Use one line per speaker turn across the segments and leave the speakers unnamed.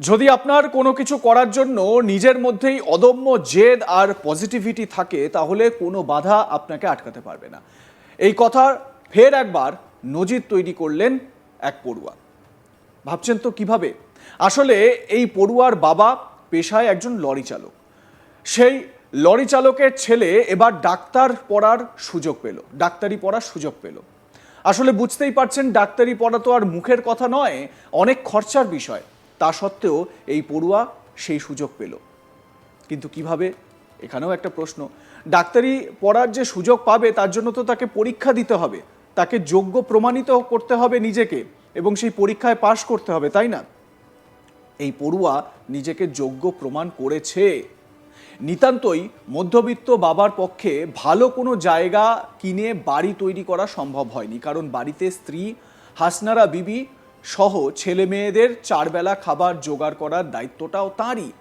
যদি আপনার কোনো কিছু করার জন্য নিজের মধ্যেই অদম্য জেদ আর পজিটিভিটি থাকে, তাহলে কোনো বাধা আপনাকে আটকাতে পারবে না। এই কথার ফের একবার নজির তৈরি করলেন এক পড়ুয়া। ভাবছেন তো কীভাবে? আসলে এই পড়ুয়ার বাবা পেশায় একজন লরি চালক। সেই লরি চালকের ছেলে এবার ডাক্তার পড়ার সুযোগ পেল, ডাক্তারি পড়ার সুযোগ পেল। আসলে বুঝতেই পারছেন, ডাক্তারি পড়া তো আর মুখের কথা নয়, অনেক খরচার বিষয়। তা সত্ত্বেও এই পড়ুয়া সেই সুযোগ পেল। কিন্তু কীভাবে? এখানেও একটা প্রশ্ন। ডাক্তারি পড়ার যে সুযোগ পাবে, তার জন্য তো তাকে পরীক্ষা দিতে হবে। তাকে যোগ্য প্রমাণিত করতে হবে নিজেকে এবং সেই পরীক্ষায় পাশ করতে হবে, তাই না? এই পড়ুয়া নিজেকে যোগ্য প্রমাণ করেছে। নিতান্তই মধ্যবিত্ত বাবার পক্ষে ভালো কোনো জায়গা কিনে বাড়ি তৈরি করা সম্ভব হয়নি, কারণ বাড়িতে স্ত্রী, হাসনারা বিবি সহ ছেলে মেয়েদের চারবেলা খাবার জোগাড় করার দায়িত্বটাও তাঁরই।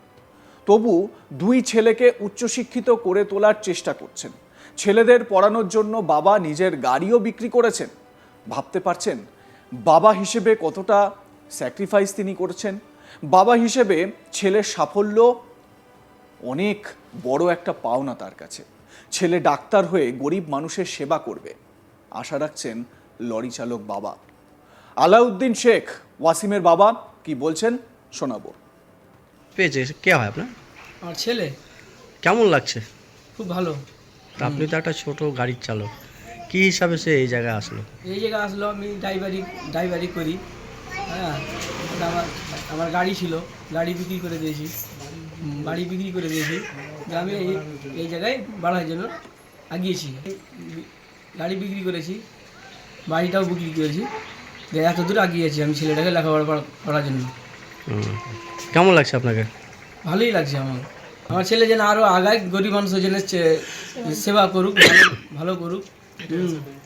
তবু দুই ছেলেকে উচ্চশিক্ষিত করে তোলার চেষ্টা করছেন। ছেলেদের পড়ানোর জন্য বাবা নিজের গাড়িও বিক্রি করেছেন। ভাবতে পারছেন, বাবা হিসেবে কতটা স্যাক্রিফাইস তিনি করেছেন? বাবা হিসেবে ছেলের সাফল্য অনেক বড় একটা পাওনা তার কাছে। ছেলে ডাক্তার হয়ে গরিব মানুষের সেবা করবে। আশা রাখছেন লরি চালক বাবা। আলাউদ্দিন শেখ ওয়াসিমের বাবা কি বলছেন শোনাবো।
পেয়েছে কে হয় আপনার?
আমার ছেলে।
কেমন লাগছে?
খুব ভালো।
তা আপনি তো একটা ছোট গাড়ির চালক। কি হিসাবে সে এই জায়গায় আসলো?
এই জায়গায় আসলো আমি ড্রাইভারি ড্রাইভারি করি। হ্যাঁ ওটা আমার আমার গাড়ি ছিল গাড়ি বিক্রি করে দিয়েছি। বাড়ি বিক্রি করে দিয়েছি। দিয়ে আমি এই এই জায়গায় বাড়ার জন্য আগিয়েছি। গাড়ি বিক্রি করেছি বাড়িটাও বিক্রি করেছি। দিয়ে এত দূর আগিয়েছি আমি ছেলেটাকে লেখাপড়া করার জন্য।
কেমন লাগছে আপনাকে?
ভালোই লাগছে আমার। আমার ছেলে যেন আরও আগায় গরিব মানুষের জন্য সেবা করুক ভালো- ভালো করুক।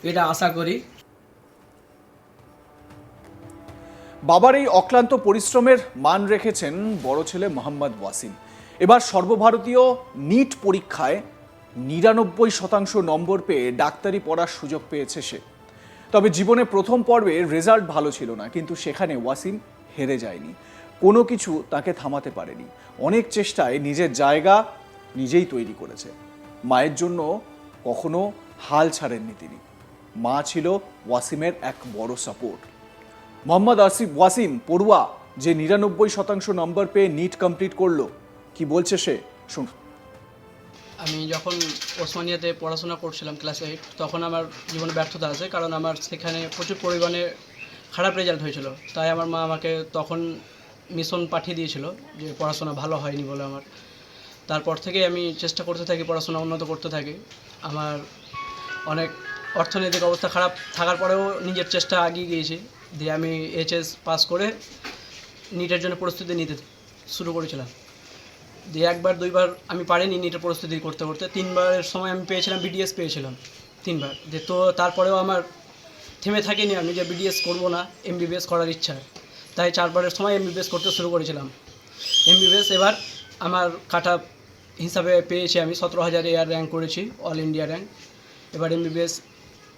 এটা আশা করি।
বাবার এই অক্লান্ত পরিশ্রমের মান রেখেছেন বড় ছেলে মোহাম্মদ ওয়াসিম। এবার সর্বভারতীয় নিট পরীক্ষায় নিরানব্বই শতাংশ নম্বর পেয়ে ডাক্তারি পড়ার সুযোগ পেয়েছে সে। তবে জীবনে প্রথম পর্বে রেজাল্ট ভালো ছিল না, কিন্তু সেখানে ওয়াসিম হেরে যায়নি। কোনো কিছু তাকে থামাতে পারেনি। অনেক চেষ্টায় নিজের জায়গা নিজেই তৈরি করেছে। মায়ের জন্য কখনো হাল ছাড়েননি তিনি। মা ছিল ওয়াসিমের এক বড় সাপোর্ট মোহাম্মদ আসিফ ওয়াসিম, পড়ুয়া, যে নিরানব্বই শতাংশ নম্বর পেয়ে নিট কমপ্লিট করল। কি বলছে সে? শুন
আমি যখন ওসমানিয়াতে পড়াশোনা করছিলাম ক্লাস এইট তখন আমার জীবনে ব্যর্থতা আছে, কারণ আমার সেখানে প্রচুর পরিমাণে খারাপ রেজাল্ট হয়েছিল। তাই আমার মা আমাকে তখন মিশন পাঠিয়ে দিয়েছিল যে পড়াশোনা ভালো হয়নি বলে আমার। তারপর থেকে আমি চেষ্টা করতে থাকি, পড়াশোনা উন্নত করতে থাকি। আমার অনেক অর্থনৈতিক অবস্থা খারাপ থাকার পরেও নিজের চেষ্টা এগিয়ে গিয়েছি। দিয়ে আমি এইচএস পাস করে নিটের জন্য প্রস্তুতি নিতে শুরু করেছিলাম। দিয়ে একবার দুইবার আমি পারিনি নিটের প্রস্তুতি করতে করতে। তিনবারের সময় আমি পেয়েছিলাম বিডিএস পেয়েছিলাম তিনবার। যে তো তারপরেও আমার থেমে থাকিনি আমি যে বিডিএস করব না এমবিবিএস করার ইচ্ছা। তাই চারবারের সময় এমবিবিএস করতে শুরু করেছিলাম। এমবিবিএস এবার আমার কাটা হিসাবে পেয়েছি আমি সতেরো হাজার এয়ার র্যাঙ্ক করেছি অল ইন্ডিয়া র্যাঙ্ক এবার এমবিবিএস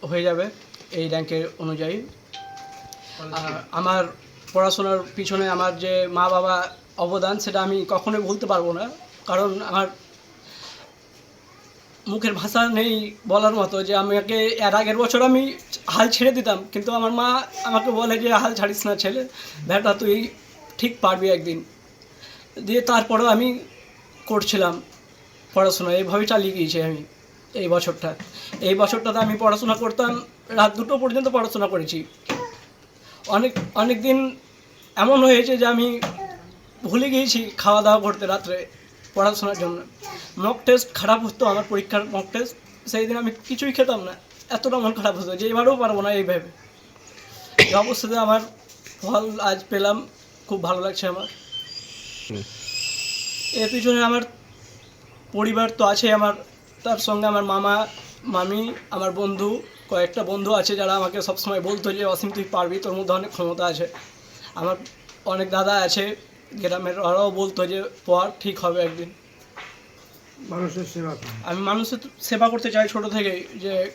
হয়ে যাবে এই র্যাঙ্কের অনুযায়ী। আমার পড়াশোনার পিছনে আমার যে মা বাবা অবদান সেটা আমি কখনোই বলতে পারব না। কারণ আমার মুখের ভাষা নেই বলার মতো যে আমাকে এর আগের বছর আমি হাল ছেড়ে দিতাম। কিন্তু আমার মা আমাকে বলে যে, হাল ছাড়িস না ছেলে ব্যাটা তুই ঠিক পারবি একদিন। দিয়ে তারপরেও আমি করছিলাম পড়াশোনা। এইভাবেই চালিয়ে গিয়েছি আমি এই বছরটা। এই বছরটাতে আমি পড়াশোনা করতাম, রাত দুটো পর্যন্ত পড়াশোনা করেছি। অনেক অনেক দিন এমন হয়েছে যে আমি ভুলে গিয়েছি খাওয়া দাওয়া করতে রাত্রে পড়াশোনার জন্য। মক টেস্ট খারাপ হতো আমার পরীক্ষার মক টেস্ট সেই দিন আমি কিছুই খেতাম না। এতটা মন খারাপ হতো যে এবারেও পারব না এইভাবে এই অবস্থাতে আমার ফল আজ পেলাম, খুব ভালো লাগছে আমার। এর পিছনে আমার পরিবার তো আছে আমার, তার সঙ্গে আমার মামা, মামি, আমার বন্ধু, কয়েকটা বন্ধু আছে যারা আমাকে সবসময় বলতো যে, অসীম, তুই পারবি, তোর মধ্যে অনেক ক্ষমতা আছে। আমার অনেক দাদা আছে গ্রামের ওরাও বলতো যে পর ঠিক হবে একদিন।
মানুষের সেবা
আমি মানুষের সেবা করতে চাই ছোট থেকে যে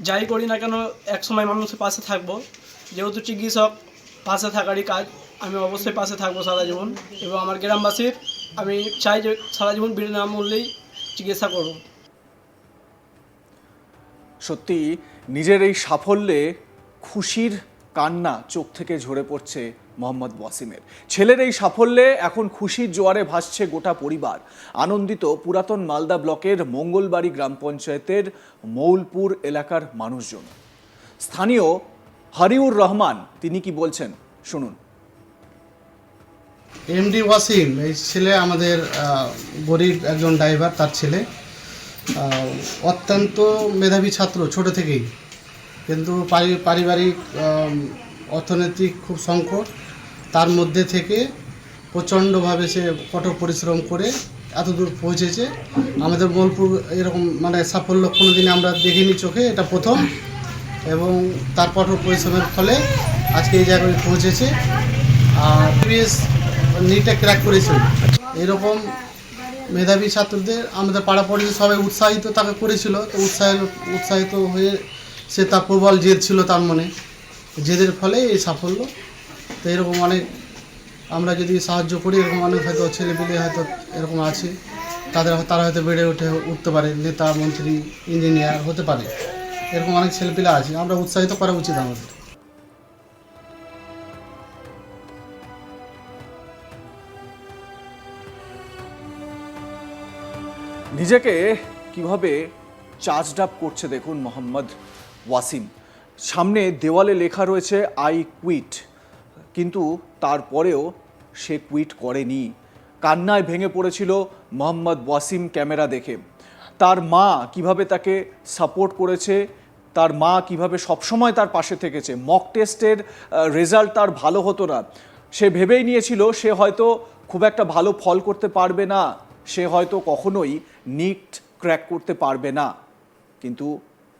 যাই করি না কেন এক সময় মানুষের পাশে থাকব। যেহেতু চিকিৎসক পাশে থাকারই কাজ আমি অবশ্যই পাশে থাকব সারা জীবন। এবং আমার গ্রামবাসীর আমি চাই যে সারা জীবন বিনামূল্যেই চিকিৎসা করব।
সত্যি নিজের এই সাফল্যে খুশির কান্না চোখ থেকে ঝরে পড়ছে মোহাম্মদ ওয়াসিমের। ছেলের এই সাফল্যে এখন খুশির জোয়ারে ভাসছে গোটা পরিবার। আনন্দিত পুরাতন মালদা ব্লকের মঙ্গলবাড়ি গ্রাম পঞ্চায়েতের মৌলপুর এলাকার মানুষজন। স্থানীয় হারিউর রহমান, তিনি কি বলছেন? শুনুন।
এমডি ওয়াসিম, এই ছেলে আমাদের গরিব একজন ড্রাইভার, তার ছেলে। অত্যন্ত মেধাবী ছাত্র, ছোট থেকেই। কিন্তু পারি- পারিবারিক অর্থনৈতিক খুব সংকট। তার মধ্যে থেকে প্রচণ্ডভাবে সে কঠোর পরিশ্রম করে এত দূর পৌঁছেছে। আমাদের বোলপুর এরকম মানে সাফল্য কোনো দিনে আমরা দেখিনি চোখে, এটা প্রথম। এবং তার কঠোর পরিশ্রমের ফলে আজকে এই জায়গায় পৌঁছেছে। আর প্রিভিয়াস নিটে ক্র্যাক করেছিল এরকম মেধাবী ছাত্রদের আমাদের পাড়াপড়ি সবাই উৎসাহিত তাকে করেছিল। তো উৎসাহিত উৎসাহিত হয়ে সে তার প্রবল জেদ ছিল তার মনে। জেদের ফলে এই সাফল্য তো এরকম অনেক আমরা যদি সাহায্য করি, এরকম অনেক হয়তো ছেলেপিলে হয়তো এরকম আছে। তাদের তারা হয়তো বেড়ে উঠে, উঠতে পারে, নেতা, মন্ত্রী ইঞ্জিনিয়ার হতে পারে। এরকম অনেক ছেলেপিলে আছে। আমরা উৎসাহিত করা উচিত আমাদের।
নিজেকে কীভাবে চার্জড আপ করছে দেখুন মোহাম্মদ ওয়াসিম। সামনে দেওয়ালে লেখা রয়েছে আই কুইট কিন্তু তারপরেও সে কুইট করেনি। কান্নায় ভেঙে পড়েছিল মোহাম্মদ ওয়াসিম ক্যামেরা দেখে। তার মা কীভাবে তাকে সাপোর্ট করেছে, তার মা কীভাবে সবসময় তার পাশে থেকেছে মক টেস্টের রেজাল্ট তার ভালো হতো না। সে ভেবেই নিয়েছিল সে হয়তো খুব একটা ভালো ফল করতে পারবে না, সে হয়তো কখনোই নিট ক্র্যাক করতে পারবে না। কিন্তু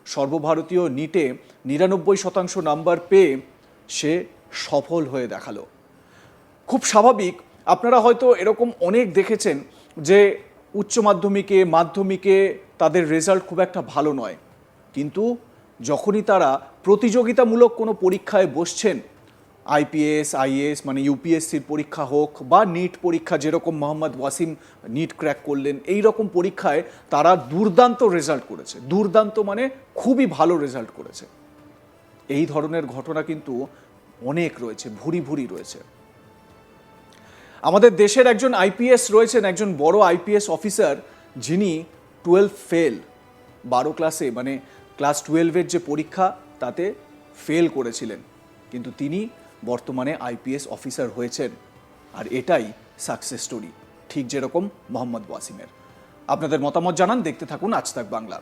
সর্বভারতীয় নিটে নিরানব্বই শতাংশ নাম্বার পেয়ে সে সফল হয়ে দেখাল। খুব স্বাভাবিক, আপনারা হয়তো এরকম অনেক দেখেছেন যে উচ্চ মাধ্যমিকে মাধ্যমিকে তাদের রেজাল্ট খুব একটা ভালো নয়। কিন্তু যখনই তারা প্রতিযোগিতামূলক কোনো পরীক্ষায় বসছেন আইপিএস আইএস মানে ইউপিএসসির পরীক্ষা হোক বা নিট পরীক্ষা যেরকম মোহাম্মদ ওয়াসিম নিট ক্র্যাক করলেন, এই রকম পরীক্ষায় তারা দুর্দান্ত রেজাল্ট করেছে। দুর্দান্ত মানে খুবই ভালো রেজাল্ট করেছে। এই ধরনের ঘটনা কিন্তু অনেক রয়েছে, ভুরি ভুরি রয়েছে। আমাদের দেশের একজন আইপিএস রয়েছেন, একজন বড় আইপিএস অফিসার, যিনি টুয়েলভ ফেল, বারো ক্লাসে মানে ক্লাস টুয়েলভের যে পরীক্ষা, তাতে ফেল করেছিলেন। কিন্তু তিনি বর্তমানে আইপিএস অফিসার হয়েছেন। আর এটাই সাকসেস স্টোরি ঠিক যেরকম মোহাম্মদ ওয়াসিমের। আপনাদের মতামত জানান, দেখতে থাকুন আজ তাক বাংলা।